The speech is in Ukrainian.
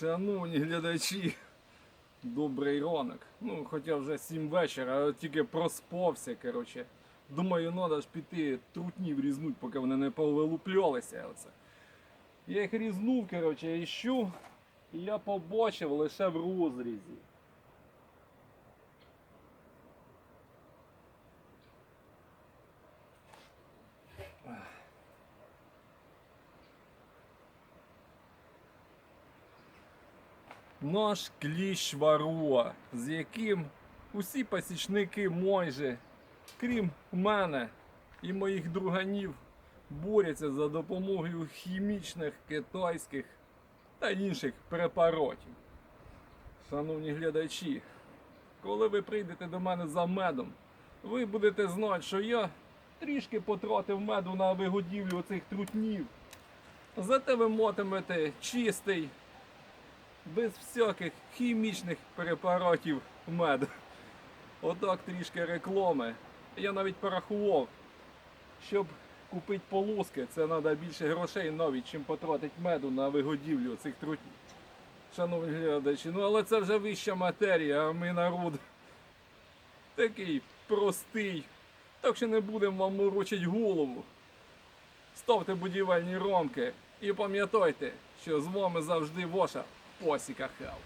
Шановні глядачі, добрий ранок. Ну, хоча вже 7 вечора, а тільки проспався, коротше. Думаю, треба ж піти трутнів різнуть, поки вони не повилуплялися. Оце. Я їх різнув, коротше, іщу, і я побачив лише в розрізі. Наш кліщ варуа, з яким усі пасічники майже, крім мене і моїх друганів, борються за допомогою хімічних китайських та інших препаратів. Шановні глядачі, коли ви прийдете до мене за медом, ви будете знати, що я трішки потратив меду на вигодівлю цих трутнів. Зате ви матимете чистий, без всяких хімічних препаратів мед. Отак трішки реклами. Я навіть порахував, щоб купити полоски, це треба більше грошей навіть, чим потратити меду на вигодівлю цих трутнів. Шановні глядачі, ну але це вже вища матерія, а ми народ такий простий. Так що не будемо вам морочити голову. Ставте будівельні рамки і пам'ятайте, що з вами завжди ваша posse, Cacau.